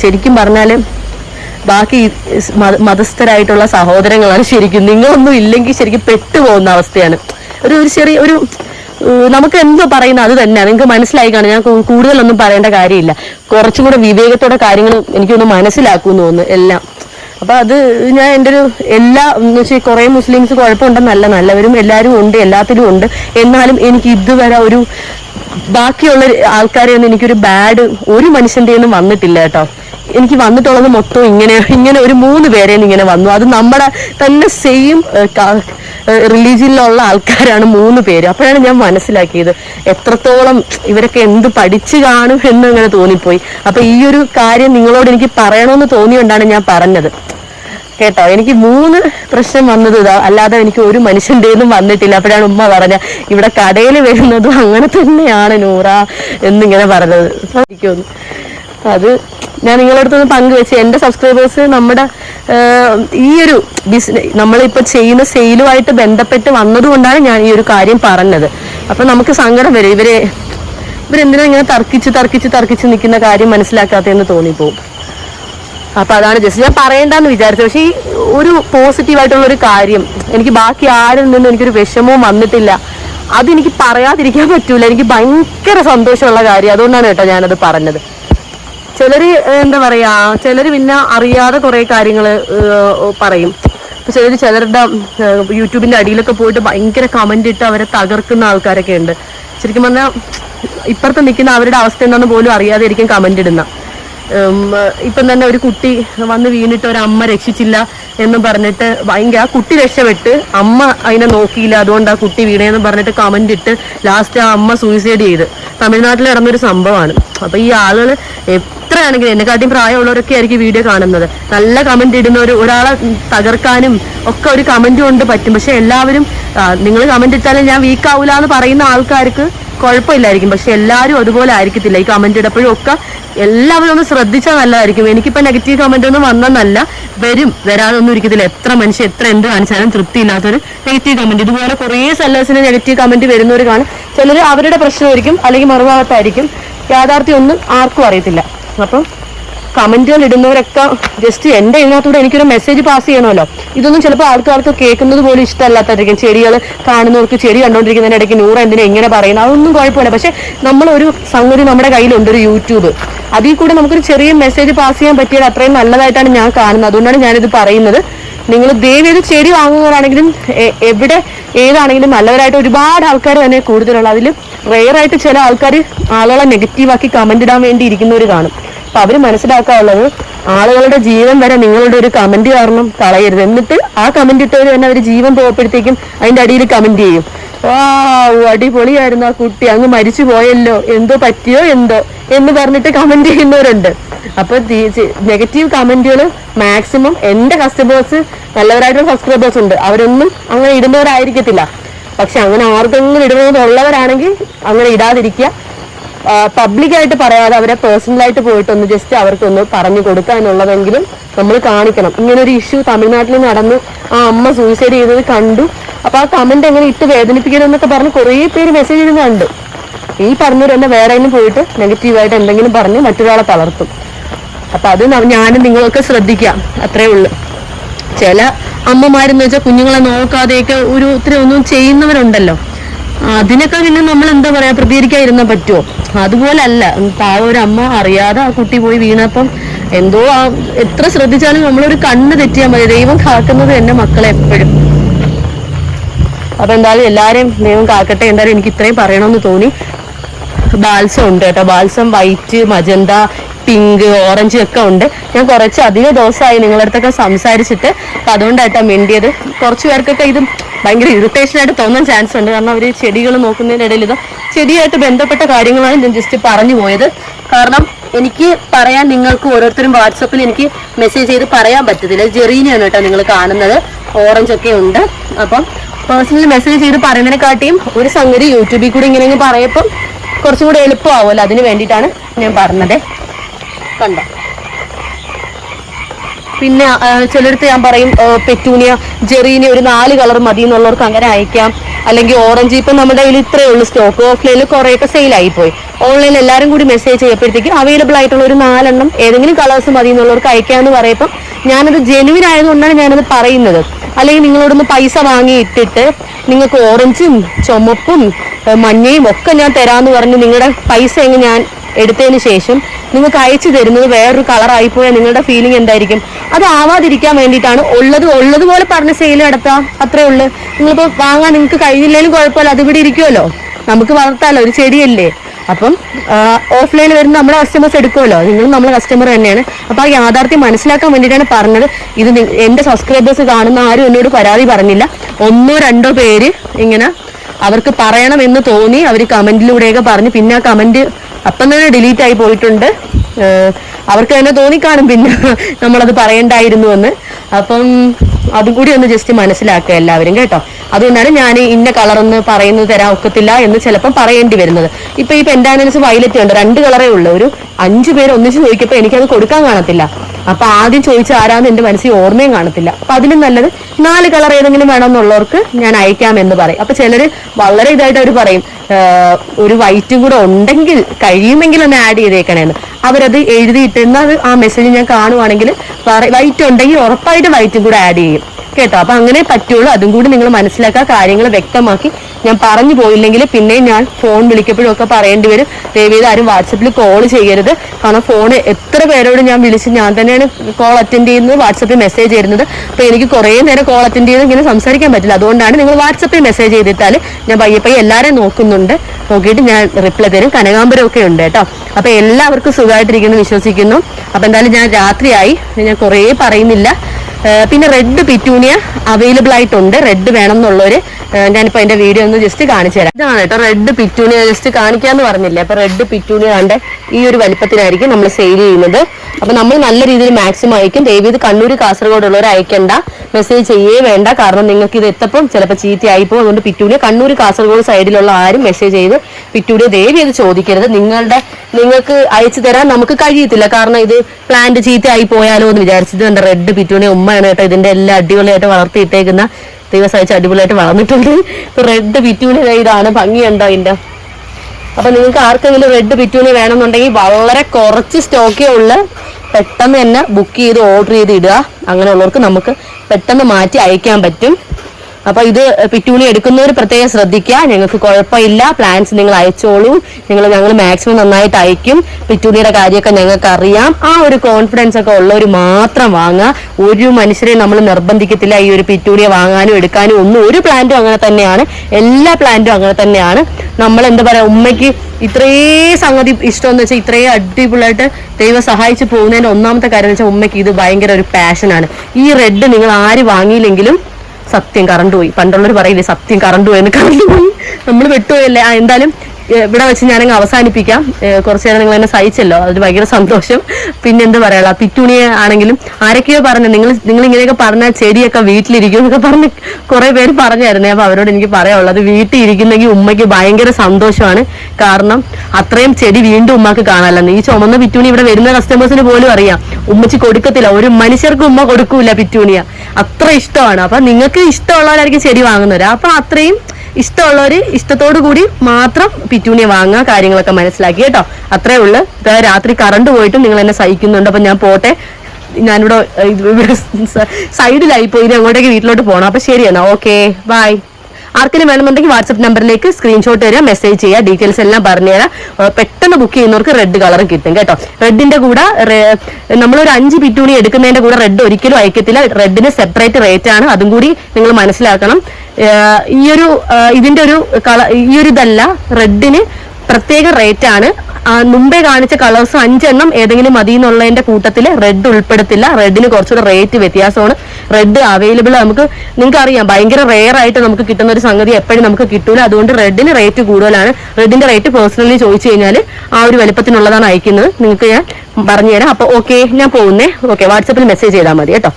ശരിക്കും പറഞ്ഞാൽ ബാക്കി മത- മതസ്ഥരായിട്ടുള്ള സഹോദരങ്ങളാണ് ശരിക്കും. നിങ്ങളൊന്നും ഇല്ലെങ്കിൽ ശരിക്കും പെട്ടുപോകുന്ന അവസ്ഥയാണ്. ഒരു ഒരു ചെറിയ ഒരു നമുക്ക് എന്തോ പറയുന്ന അത് തന്നെയാണ് നിങ്ങൾക്ക് മനസ്സിലായി കാണും. ഞാൻ കൂടുതലൊന്നും പറയേണ്ട കാര്യമില്ല. കുറച്ചും കൂടെ വിവേകത്തോടെ കാര്യങ്ങൾ എനിക്കൊന്ന് മനസ്സിലാക്കുമെന്ന് തോന്നുന്നു എല്ലാം. അപ്പൊ അത് ഞാൻ എന്റെ ഒരു എല്ലാ എന്ന് വെച്ചാൽ കുറെ മുസ്ലിംസ് കുഴപ്പമുണ്ടെന്നല്ല നല്ലവരും എല്ലാവരും ഉണ്ട് എല്ലാത്തിലും ഉണ്ട്. എന്നാലും എനിക്ക് ഇതുവരെ ഒരു ബാക്കിയുള്ള ആൾക്കാരെ ഒന്നും എനിക്കൊരു ബാഡ് ഒരു മനുഷ്യന്റെ ഒന്നും വന്നിട്ടില്ല കേട്ടോ. എനിക്ക് വന്നിട്ടുള്ളത് മൊത്തം ഇങ്ങനെ ഇങ്ങനെ ഒരു മൂന്ന് പേരെ ഇങ്ങനെ വന്നു. അത് നമ്മുടെ തന്നെ സെയിം റിലീജിയനിലുള്ള ആൾക്കാരാണ് മൂന്ന് പേര്. അപ്പോഴാണ് ഞാൻ മനസ്സിലാക്കിയത് എത്രത്തോളം ഇവരൊക്കെ എന്ത് പഠിച്ചു കാണും എന്ന് അങ്ങനെ തോന്നിപ്പോയി. അപ്പൊ ഈ ഒരു കാര്യം നിങ്ങളോട് എനിക്ക് പറയണമെന്ന് തോന്നിയോണ്ടാണ് ഞാൻ പറഞ്ഞത്. കേട്ടോ? എനിക്ക് മൂന്ന് പ്രശ്നം വന്നത് ഇതാ. അല്ലാതെ എനിക്ക് ഒരു മനുഷ്യന്റെയൊന്നും വന്നിട്ടില്ല. അപ്പോഴാണ് ഉമ്മ പറഞ്ഞ ഇവിടെ കടയിൽ വരുന്നതും അങ്ങനെ തന്നെയാണ് നൂറ എന്നിങ്ങനെ പറഞ്ഞത്. എനിക്കൊന്ന് അത് ഞാൻ നിങ്ങളടുത്തൊന്ന് പങ്കുവെച്ച് എന്റെ സബ്സ്ക്രൈബേഴ്സ് നമ്മുടെ ഈ ഒരു ബിസിനസ് നമ്മളിപ്പോൾ ചെയ്യുന്ന സെയിലുമായിട്ട് ബന്ധപ്പെട്ട് വന്നതുകൊണ്ടാണ് ഞാൻ ഈ ഒരു കാര്യം പറഞ്ഞത്. അപ്പൊ നമുക്ക് സങ്കടം വരും. ഇവരെ ഇവരെന്തിനാ ഇങ്ങനെ തർക്കിച്ച് തർക്കിച്ച് തർക്കിച്ച് നിൽക്കുന്ന കാര്യം മനസ്സിലാക്കാത്തതെന്ന് തോന്നിപ്പോവും. അപ്പൊ അതാണ് ജസ്റ്റ് ഞാൻ പറയണ്ടെന്ന് വിചാരിച്ചു പക്ഷേ ഈ ഒരു പോസിറ്റീവ് ആയിട്ടുള്ള ഒരു കാര്യം എനിക്ക് ബാക്കി ആരിൽ നിന്നും എനിക്കൊരു വിഷമവും വന്നിട്ടില്ല. അതെനിക്ക് പറയാതിരിക്കാൻ പറ്റൂല. എനിക്ക് ഭയങ്കര സന്തോഷമുള്ള കാര്യം. അതുകൊണ്ടാണ് കേട്ടോ ഞാനത് പറഞ്ഞത്. ചിലര് എന്താ പറയാ ചിലര് പിന്നെ അറിയാതെ കുറെ കാര്യങ്ങൾ പറയും. ചിലര് ചിലരുടെ യൂട്യൂബിന്റെ അടിയിലൊക്കെ പോയിട്ട് ഭയങ്കര കമന്റ് ഇട്ട് അവരെ തകർക്കുന്ന ആൾക്കാരൊക്കെ ഉണ്ട്. ശരിക്കും പറഞ്ഞാൽ ഇപ്പുറത്ത് നിൽക്കുന്ന അവരുടെ അവസ്ഥ എന്താണെന്ന് പോലും അറിയാതെ ഇരിക്കും കമന്റ് ഇടുന്ന ഇപ്പം തന്നെ ഒരു കുട്ടി വന്ന് വീണിട്ട് ഒരു അമ്മ രക്ഷിച്ചില്ല എന്ന് പറഞ്ഞിട്ട് ഭയങ്കര ആ കുട്ടി രക്ഷപ്പെട്ട് അമ്മ അതിനെ നോക്കിയില്ല അതുകൊണ്ട് ആ കുട്ടി വീണേന്ന് പറഞ്ഞിട്ട് കമന്റ് ഇട്ട് ലാസ്റ്റ് ആ അമ്മ സൂയിസൈഡ് ചെയ്ത്. തമിഴ്നാട്ടിൽ നടന്നൊരു സംഭവമാണ്. അപ്പൊ ഈ ആളുകൾ എത്രയാണെങ്കിലും എന്നെക്കാട്ടിയും പ്രായമുള്ളവരൊക്കെ ആയിരിക്കും വീഡിയോ കാണുന്നത്. നല്ല കമന്റ് ഇടുന്ന ഒരു ഒരാളെ തകർക്കാനും ഒക്കെ ഒരു കമന്റ് കൊണ്ട് പറ്റും. പക്ഷെ എല്ലാവരും നിങ്ങൾ കമന്റ് ഇട്ടാലും ഞാൻ വീക്ക് ആവൂല എന്ന് പറയുന്ന ആൾക്കാർക്ക് കുഴപ്പമില്ലായിരിക്കും. പക്ഷെ എല്ലാവരും അതുപോലെ ആയിരിക്കത്തില്ല. ഈ കമന്റ് ഇടപ്പോഴും ഒക്കെ എല്ലാവരും ഒന്ന് ശ്രദ്ധിച്ചാൽ നല്ലതായിരിക്കും. എനിക്കിപ്പോ നെഗറ്റീവ് കമന്റ് ഒന്നും വന്നെന്നല്ല വരും. വരാതൊന്നും ഇരിക്കത്തില്ല. എത്ര മനുഷ്യൻ എത്ര എന്ത് കാണിച്ചാലും തൃപ്തി ഇല്ലാത്തൊരു നെഗറ്റീവ് കമന്റ് ഇതുപോലെ കുറേ സെല്ലേഴ്സിന് നെഗറ്റീവ് കമന്റ് വരുന്നവർ കാണും. ചിലർ അവരുടെ പ്രശ്നമായിരിക്കും അല്ലെങ്കിൽ മറുഭാഗത്തായിരിക്കും. യാഥാർത്ഥ്യം ഒന്നും ആർക്കും അറിയത്തില്ല. അപ്പം കമന്റുകൾ ഇടുന്നവരൊക്കെ ജസ്റ്റ് എന്റെ ഇതിനകത്തൂടെ എനിക്കൊരു മെസ്സേജ് പാസ് ചെയ്യണമല്ലോ. ഇതൊന്നും ചിലപ്പോൾ ആൾക്കാർക്ക് കേൾക്കുന്നത് പോലും ഇഷ്ടമല്ലാത്തായിരിക്കും ചെടികൾ കാണുന്നവർക്ക് ചെടി കണ്ടുകൊണ്ടിരിക്കുന്നതിന് ഇടയ്ക്ക് നൂറ് എന്തിനാ എങ്ങനെ പറയുന്നത്? അതൊന്നും കുഴപ്പമില്ല. പക്ഷെ നമ്മളൊരു സംഗതി നമ്മുടെ കയ്യിലുണ്ട് ഒരു യൂട്യൂബ്. അതിൽ കൂടെ നമുക്കൊരു ചെറിയ മെസ്സേജ് പാസ് ചെയ്യാൻ പറ്റിയത് അത്രയും നല്ലതായിട്ടാണ് ഞാൻ കാണുന്നത്. അതുകൊണ്ടാണ് ഞാനിത് പറയുന്നത്. നിങ്ങൾ ദയവ് ചെടി വാങ്ങുന്നവരാണെങ്കിലും എവിടെ ഏതാണെങ്കിലും നല്ലവരായിട്ട് ഒരുപാട് ആൾക്കാർ തന്നെ കൂടുതലുള്ള അതിൽ റെയറായിട്ട് ചില ആൾക്കാർ ആളുകളെ നെഗറ്റീവാക്കി കമന്റ് ഇടാൻ വേണ്ടി ഇരിക്കുന്നവർ കാണും. അപ്പൊ അവർ മനസ്സിലാക്കാനുള്ളത് ആളുകളുടെ ജീവൻ വരെ നിങ്ങളുടെ ഒരു കമന്റ് കാരണം കളയരുത്. എന്നിട്ട് ആ കമന്റ് ഇട്ടവർ തന്നെ അവർ ജീവൻ പോകുമ്പോഴത്തേക്കും അതിന്റെ അടിയിൽ കമന്റ് ചെയ്യും. അടിപൊളിയായിരുന്നു ആ കുട്ടി. അങ്ങ് മരിച്ചു പോയല്ലോ. എന്തോ പറ്റിയോ? എന്തോ? എന്ന് പറഞ്ഞിട്ട് കമന്റ് ചെയ്യുന്നവരുണ്ട്. അപ്പൊ നെഗറ്റീവ് കമന്റുകൾ മാക്സിമം എന്റെ കസ്റ്റമേഴ്സ് നല്ലവരായിട്ടുള്ള സബ്സ്ക്രൈബേഴ്സ് ഉണ്ട്. അവരൊന്നും അങ്ങനെ ഇടുന്നവരായിരിക്കത്തില്ല. പക്ഷെ അങ്ങനെ ആർക്കെങ്കിലും ഇടണമെന്നുള്ളവരാണെങ്കിൽ അങ്ങനെ ഇടാതിരിക്കുക. പബ്ലിക്കായിട്ട് പറയാതെ അവരെ പേഴ്സണലായിട്ട് പോയിട്ടൊന്ന് ജസ്റ്റ് അവർക്കൊന്ന് പറഞ്ഞു കൊടുക്കുക എന്നുള്ളതെങ്കിലും നമ്മൾ കാണിക്കണം. ഇങ്ങനെ ഒരു ഇഷ്യൂ തമിഴ്നാട്ടിൽ നടന്നു. ആ അമ്മ സൂയിസൈഡ് ചെയ്തത് കണ്ടു. അപ്പൊ ആ കമന്റ് എങ്ങനെ ഇട്ട് വേദനിപ്പിക്കണം എന്നൊക്കെ പറഞ്ഞ് കുറേ പേര് മെസ്സേജ് ഇടുന്നുണ്ട് ഈ പറഞ്ഞവർ തന്നെ വേറെ പോയിട്ട് നെഗറ്റീവായിട്ട് എന്തെങ്കിലും പറഞ്ഞ് മറ്റൊരാളെ തളർത്തും. അപ്പൊ അത് ഞാനും നിങ്ങളൊക്കെ ശ്രദ്ധിക്കാം അത്രേ ഉള്ളൂ. ചില അമ്മമാരെന്ന് വെച്ചാൽ കുഞ്ഞുങ്ങളെ നോക്കാതെയൊക്കെ ഒരു ഒത്തിരി ഒന്നും ചെയ്യുന്നവരുണ്ടല്ലോ. അതിനൊക്കെ പിന്നെ നമ്മൾ എന്താ പറയാ പ്രതികരിക്കാതിരുന്ന പറ്റുമോ അതുപോലല്ല. താഴെ ഒരു അമ്മ അറിയാതെ ആ കുട്ടി പോയി വീണപ്പം എന്തോ ആ എത്ര ശ്രദ്ധിച്ചാലും നമ്മളൊരു കണ്ണ് തെറ്റിയാൽ മതി. ദൈവം കാക്കുന്നത് എന്റെ മക്കളെ എപ്പോഴും. അപ്പൊ എന്തായാലും എല്ലാരെയും ദൈവം കാക്കട്ടെ. എന്തായാലും എനിക്ക് ഇത്രയും പറയണമെന്ന് തോന്നി. ബാൽസം ഉണ്ട് കേട്ടോ. Balsam white magenta pink orange ഒക്കെ ഉണ്ട്. ഞാൻ കുറച്ച് അധിക ദിവസമായി നിങ്ങളടുത്തൊക്കെ സംസാരിച്ചിട്ട് അപ്പൊ അതുകൊണ്ടായിട്ടാ മിണ്ടിയത്. കുറച്ച് പേർക്കൊക്കെ ഇത് ഭയങ്കര ഇറിറ്റേഷൻ ആയിട്ട് തോന്നാൻ ചാൻസ് ഉണ്ട്. കാരണം അവർ ചെടികൾ നോക്കുന്നതിനിടയിൽ ഇത് ചെടിയായിട്ട് ബന്ധപ്പെട്ട കാര്യങ്ങളാണ് ഞാൻ ജസ്റ്റ് പറഞ്ഞു പോയത്. കാരണം എനിക്ക് പറയാൻ നിങ്ങൾക്ക് ഓരോരുത്തരും വാട്സപ്പിൽ എനിക്ക് മെസ്സേജ് ചെയ്ത് പറയാൻ പറ്റത്തില്ല. ജെറീനെയാണ് കേട്ടോ നിങ്ങൾ കാണുന്നത്. ഓറഞ്ച് ഒക്കെ ഉണ്ട്. അപ്പം പേഴ്സണലി മെസ്സേജ് ചെയ്ത് പറയുന്നതിനെക്കാട്ടിയും ഒരു സംഗതി യൂട്യൂബിൽ കൂടി ഇങ്ങനെ ഇങ്ങ് പറയപ്പം കുറച്ചും കൂടി എളുപ്പമാവുമല്ലോ അതിന് വേണ്ടിയിട്ടാണ് ഞാൻ പറഞ്ഞത്. കണ്ടോ? പിന്നെ ചിലടുത്ത് ഞാൻ പറയും പെറ്റൂനിയ പെറ്റൂണിയ ജെറീനി ഒരു നാല് കളർ മതി എന്നുള്ളവർക്ക് അങ്ങനെ അയക്കാം. അല്ലെങ്കിൽ ഓറഞ്ച് ഇപ്പം നമ്മുടെ കയ്യിൽ ഇത്രയേ ഉള്ളൂ സ്റ്റോക്ക്. ഓഫ്ലൈനിൽ കുറേയൊക്കെ സെയിൽ ആയിപ്പോയി ഓൺലൈനിൽ എല്ലാവരും കൂടി മെസ്സേജ് ചെയ്യപ്പോഴത്തേക്ക് അവൈലബിൾ ആയിട്ടുള്ള ഒരു നാലെണ്ണം ഏതെങ്കിലും കളേഴ്സ് മതി എന്നുള്ളവർക്ക് അയക്കാമെന്ന് പറയപ്പം ഞാനത് ജെനുവിൻ ആയതുകൊണ്ടാണ് ഞാനത് പറയുന്നത്. അല്ലെങ്കിൽ നിങ്ങളോടൊന്ന് പൈസ വാങ്ങി ഇട്ടിട്ട് നിങ്ങൾക്ക് ഓറഞ്ചും ചുമപ്പും മഞ്ഞയും ഒക്കെ ഞാൻ തരാമെന്ന് പറഞ്ഞ് നിങ്ങളുടെ പൈസ എങ്ങനെ ഞാൻ എടുത്തതിന് ശേഷം നിങ്ങൾക്ക് അയച്ചു തരുന്നത് വേറൊരു കളർ ആയിപ്പോയാൽ നിങ്ങളുടെ ഫീലിംഗ് എന്തായിരിക്കും? അത് ആവാതിരിക്കാൻ വേണ്ടിയിട്ടാണ് ഉള്ളത്. ഉള്ളതുപോലെ പറഞ്ഞ് സെയിൽ നടത്താം. അത്രേ ഉള്ളൂ. നിങ്ങളിപ്പോൾ വാങ്ങാൻ നിങ്ങൾക്ക് കഴിഞ്ഞില്ലെങ്കിലും കുഴപ്പമില്ല. അത് ഇവിടെ ഇരിക്കുമല്ലോ നമുക്ക് വളർത്താമല്ലോ ഒരു ചെടിയല്ലേ അപ്പം ഓഫ്ലൈനിൽ വരുന്ന നമ്മുടെ കസ്റ്റമേഴ്സ് എടുക്കുമല്ലോ നിങ്ങൾ നമ്മുടെ കസ്റ്റമർ തന്നെയാണ്. അപ്പോൾ ആ യാഥാർത്ഥ്യം മനസ്സിലാക്കാൻ വേണ്ടിയിട്ടാണ് പറഞ്ഞത്. ഇത് എന്റെ സബ്സ്ക്രൈബേഴ്സ് കാണുന്ന ആരും എന്നോട് പരാതി പറഞ്ഞില്ല. ഒന്നോ രണ്ടോ പേര് ഇങ്ങനെ അവർക്ക് പറയണമെന്ന് തോന്നി. അവർ കമന്റിലൂടെയൊക്കെ പറഞ്ഞ്. പിന്നെ ആ കമന്റ് അപ്പം തന്നെ ഡിലീറ്റ് ആയി പോയിട്ടുണ്ട്. അവർക്ക് തന്നെ തോന്നിക്കാണും പിന്നെ നമ്മളത് പറയണ്ടായിരുന്നു എന്ന് അപ്പം അതും കൂടി ഒന്ന് ജസ്റ്റ് മനസ്സിലാക്കുക എല്ലാവരും കേട്ടോ. അതുകൊണ്ടാണ് ഞാൻ ഇന്ന കളർ എന്ന് പറയുന്നത് തരാൻ ഒക്കത്തില്ല എന്ന് ചിലപ്പോൾ പറയേണ്ടി വരുന്നത്. ഇപ്പൊ ഈ പെൻഡാനൻസ് വയലറ്റ് ഉണ്ട് രണ്ട് കളറേ ഉള്ളൂ. ഒരു അഞ്ചു പേര് ഒന്നിച്ച് ചോദിക്കപ്പോൾ എനിക്കത് കൊടുക്കാൻ കാണത്തില്ല. അപ്പൊ ആദ്യം ചോദിച്ച ആരാന്ന് എന്റെ മനസ്സിൽ ഓർമ്മയും കാണത്തില്ല. അപ്പൊ അതിലും നല്ലത് നാല് കളർ ഏതെങ്കിലും വേണമെന്നുള്ളവർക്ക് ഞാൻ അയക്കാം എന്ന് പറയും. അപ്പൊ ചിലര് വളരെ ഇതായിട്ട് അവർ പറയും ഒരു വൈറ്റും കൂടെ ഉണ്ടെങ്കിൽ കഴിയുമെങ്കിൽ ഒന്ന് ആഡ് ചെയ്തേക്കണേന്ന്. അവരത് എഴുതിയിട്ട് എന്നാൽ ആ മെസ്സേജ് ഞാൻ കാണുവാണെങ്കിൽ വൈറ്റ് ഉണ്ടെങ്കിൽ ഉറപ്പായിട്ട് വൈറ്റും കൂടെ ആഡ് ചെയ്യും. കേട്ടോ. അപ്പൊ അങ്ങനെ പറ്റുള്ളൂ. അതും കൂടി നിങ്ങൾ മനസ്സിലാക്കുക കാര്യങ്ങൾ വ്യക്തമാക്കി. ഞാൻ പറഞ്ഞു പോയില്ലെങ്കിൽ പിന്നെ ഞാൻ ഫോൺ വിളിക്കപ്പോഴും ഒക്കെ പറയേണ്ടി വരും. ദയവീത് ആരും വാട്സപ്പിൽ കോൾ ചെയ്യരുത്. കാരണം ഫോൺ എത്ര പേരോട് ഞാൻ വിളിച്ച് ഞാൻ തന്നെയാണ് കോൾ അറ്റൻഡ് ചെയ്യുന്നത് വാട്സപ്പിൽ മെസ്സേജ് ചെയ്യുന്നത് അപ്പൊ എനിക്ക് കുറേ നേരം കോൾ അറ്റൻഡ് ചെയ്ത് ഇങ്ങനെ സംസാരിക്കാൻ പറ്റില്ല. അതുകൊണ്ടാണ് നിങ്ങൾ വാട്സപ്പിൽ മെസ്സേജ് ചെയ്തിട്ടാൽ ഞാൻ പയ്യെ പയ്യെ എല്ലാവരെയും നോക്കുന്നുണ്ട്. നോക്കിയിട്ട് ഞാൻ റിപ്ലൈ തരും. കനകാമ്പരം ഒക്കെ ഉണ്ട് കേട്ടോ. അപ്പൊ എല്ലാവർക്കും സുഖമായിട്ടിരിക്കുന്നു വിശ്വസിക്കുന്നു. അപ്പൊ എന്തായാലും ഞാൻ രാത്രിയായി. ഞാൻ കുറേ പറയുന്നില്ല. പിന്നെ റെഡ് പിറ്റൂണിയ അവൈലബിൾ ആയിട്ടുണ്ട്. റെഡ് വേണം എന്നുള്ളവർ ഞാനിപ്പോൾ ഞാനിപ്പോ അതിന്റെ വീഡിയോ ഒന്ന് ജസ്റ്റ് കാണിച്ചു തരാം. ഇതാണ് കേട്ടോ റെഡ് പിറ്റൂണിയ. ജസ്റ്റ് കാണിക്കാന്ന് പറഞ്ഞില്ലേ? അപ്പൊ റെഡ് പിറ്റൂണിയ കണ്ട് ഈ ഒരു വലിപ്പത്തിനായിരിക്കും നമ്മൾ സെയിൽ ചെയ്യുന്നത്. അപ്പൊ നമ്മൾ നല്ല രീതിയിൽ മാക്സിമം അയക്കും. ദയവ് ഇത് കണ്ണൂർ കാസർഗോഡ് ഉള്ളവർ അയക്കണ്ട. മെസ്സേജ് ചെയ്യേ വേണ്ട. കാരണം നിങ്ങൾക്ക് ഇത് എത്തപ്പം ചിലപ്പോൾ ചീത്തയായി പോകും. അതുകൊണ്ട് പിറ്റൂണിയ കണ്ണൂർ കാസർഗോഡ് സൈഡിലുള്ള ആരും മെസ്സേജ് ചെയ്ത് പിറ്റൂണിയ ദയവ് ചെയ്ത് ചോദിക്കരുത്. നിങ്ങളുടെ നിങ്ങൾക്ക് അയച്ചു തരാൻ നമുക്ക് കഴിയത്തില്ല. കാരണം ഇത് പ്ലാന്റ് ചീത്തയായി പോയാലോ എന്ന് വിചാരിച്ചത് എന്റെ റെഡ് പിറ്റൂണി ഉമ്മയാണ് കേട്ടോ ഇതിന്റെ എല്ലാ അടിപൊളിയായിട്ട് വളർത്തിയിട്ടേക്കുന്ന. ദൈവം സഹിച്ച് അടിപൊളിയായിട്ട് വളർന്നിട്ടുണ്ട്. റെഡ് പിറ്റൂണിയ ഇതാണ്. ഭംഗിയുണ്ടോ ഇതിന്റെ? അപ്പൊ നിങ്ങൾക്ക് ആർക്കെങ്കിലും റെഡ് പിറ്റൂണി വേണമെന്നുണ്ടെങ്കിൽ വളരെ കുറച്ച് സ്റ്റോക്കേ ഉള്ളു. പെട്ടെന്ന് തന്നെ ബുക്ക് ചെയ്ത് ഓർഡർ ചെയ്ത് ഇടുക. അങ്ങനെയുള്ളവർക്ക് നമുക്ക് പെട്ടെന്ന് മാറ്റി അയക്കാൻ പറ്റും. അപ്പൊ ഇത് പിറ്റൂണി എടുക്കുന്നവർ പ്രത്യേകം ശ്രദ്ധിക്കുക. ഞങ്ങൾക്ക് കുഴപ്പമില്ല. പ്ലാൻസ് നിങ്ങൾ അയച്ചോളൂ. നിങ്ങൾ ഞങ്ങൾ മാക്സിമം നന്നായിട്ട് അയക്കും. പിറ്റൂണിയുടെ കാര്യമൊക്കെ ഞങ്ങൾക്ക് അറിയാം. ആ ഒരു കോൺഫിഡൻസ് ഒക്കെ ഉള്ളവർ മാത്രം വാങ്ങുക. ഒരു മനുഷ്യരെയും നമ്മൾ നിർബന്ധിക്കത്തില്ല. ഈ ഒരു പിറ്റൂണിയെ വാങ്ങാനും എടുക്കാനും ഒന്നും. ഒരു പ്ലാന്റും അങ്ങനെ തന്നെയാണ്. എല്ലാ പ്ലാന്റും അങ്ങനെ തന്നെയാണ്. നമ്മൾ എന്താ പറയാ ഉമ്മയ്ക്ക് ഇത്രേ സംഗതി ഇഷ്ടമെന്ന് വെച്ചാൽ ഇത്രേ അടിപൊളിയായിട്ട് ദൈവം സഹായിച്ചു പോകുന്നതിന്റെ ഒന്നാമത്തെ കാര്യം എന്ന് വെച്ചാൽ ഉമ്മയ്ക്ക് ഇത് ഭയങ്കര ഒരു പാഷനാണ് ഈ റെഡ് നിങ്ങൾ ആര് വാങ്ങിയില്ലെങ്കിലും സത്യം കറണ്ട് പോയി പണ്ടുള്ളവർ പറയില്ലേ സത്യം കറണ്ട് പോയി എന്ന് കറണ്ട് പോയി നമ്മൾ വിട്ടുപോയല്ലേ? ആ എന്തായാലും ഇവിടെ വെച്ച് ഞാനങ്ങ് അവസാനിപ്പിക്കാം. കുറച്ചു നേരം നിങ്ങൾ എന്നെ സഹിച്ചല്ലോ. അതൊരു ഭയങ്കര സന്തോഷം. പിന്നെ എന്താ പറയാ പിറ്റുണിയെ ആണെങ്കിലും ആരൊക്കെയോ പറഞ്ഞു നിങ്ങൾ നിങ്ങൾ ഇങ്ങനെയൊക്കെ പറഞ്ഞ ചെടിയൊക്കെ വീട്ടിലിരിക്കും എന്നൊക്കെ പറഞ്ഞ് കുറെ പേര് പറഞ്ഞായിരുന്നേ. അപ്പൊ അവരോട് എനിക്ക് പറയാനുള്ളത് വീട്ടിൽ ഇരിക്കുന്നെങ്കിൽ ഉമ്മയ്ക്ക് ഭയങ്കര സന്തോഷമാണ്. കാരണം അത്രയും ചെടി വീണ്ടും ഉമ്മക്ക് കാണാമല്ലോ ഈ ചുമന്ന പിറ്റൂണി ഇവിടെ വരുന്ന കസ്റ്റമേഴ്സിന് പോലും അറിയാം. ഉമ്മച്ചി കൊടുക്കത്തില്ല. ഒരു മനുഷ്യർക്ക് ഉമ്മ കൊടുക്കൂല പിറ്റൂണിയ. അത്ര ഇഷ്ടമാണ്. അപ്പൊ നിങ്ങൾക്ക് ഇഷ്ടമുള്ളവരായിരിക്കും ചെടി വാങ്ങുന്നവര്. അപ്പൊ അത്രയും ഇഷ്ടമുള്ളവര് ഇഷ്ടത്തോടു കൂടി മാത്രം പിറ്റൂണിയ വാങ്ങുക കാര്യങ്ങളൊക്കെ മനസ്സിലാക്കി കേട്ടോ? അത്രേ ഉള്ളൂ. രാത്രി കറണ്ട് പോയിട്ടും നിങ്ങൾ എന്നെ സഹിക്കുന്നുണ്ട്. അപ്പൊ ഞാൻ പോട്ടെ. ഞാനിവിടെ സൈഡിലായി പോയി ഇനി അങ്ങോട്ടേക്ക് വീട്ടിലോട്ട് പോകണം അപ്പൊ ശരി എന്നാ. ഓക്കെ. ബൈ ആർക്കെങ്കിലും വേണമെന്നുണ്ടെങ്കിൽ വാട്സപ്പ് നമ്പറിലേക്ക് സ്ക്രീൻഷോട്ട് തരിക മെസ്സേജ് ചെയ്യുക ഡീറ്റെയിൽസ് എല്ലാം പറഞ്ഞു തരാം. പെട്ടെന്ന് ബുക്ക് ചെയ്യുന്നവർക്ക് റെഡ് കളർ കിട്ടും കേട്ടോ. റെഡിന്റെ കൂടെ നമ്മളൊരു അഞ്ച് പിറ്റൂണി എടുക്കുന്നതിന്റെ കൂടെ റെഡ് ഒരിക്കലും അയക്കത്തില്ല. റെഡിന് സെപ്പറേറ്റ് റേറ്റ് ആണ്. അതും കൂടി നിങ്ങൾ മനസ്സിലാക്കണം. ഈയൊരു ഇതിന്റെ ഒരു കള ഈ ഒരു ഇതല്ല റെഡിന് പ്രത്യേക റേറ്റ് ആണ്. മുമ്പേ കാണിച്ച കളേഴ്സ് അഞ്ചെണ്ണം ഏതെങ്കിലും മതി എന്നുള്ളതിന്റെ കൂട്ടത്തിൽ റെഡ് ഉൾപ്പെടുത്തില്ല റെഡിന് കുറച്ചുകൂടെ റേറ്റ് വ്യത്യാസമാണ്. റെഡ് അവൈലബിൾ നമുക്ക് നിങ്ങൾക്ക് അറിയാം ഭയങ്കര റെയർ ആയിട്ട് നമുക്ക് കിട്ടുന്ന ഒരു സംഗതി എപ്പോഴും നമുക്ക് കിട്ടൂല. അതുകൊണ്ട് റെഡിന് റേറ്റ് കൂടുതലാണ്. റെഡിന്റെ റേറ്റ് പേഴ്സണലി ചോദിച്ചു കഴിഞ്ഞാൽ ആ ഒരു വലുപ്പത്തിനുള്ളതാണ് അയക്കുന്നത്. നിങ്ങൾക്ക് ഞാൻ പറഞ്ഞുതരാം. അപ്പോൾ ഓക്കെ ഞാൻ പോകുന്നേ. ഓക്കെ വാട്സപ്പിൽ മെസ്സേജ് ചെയ്താൽ മതി കേട്ടോ.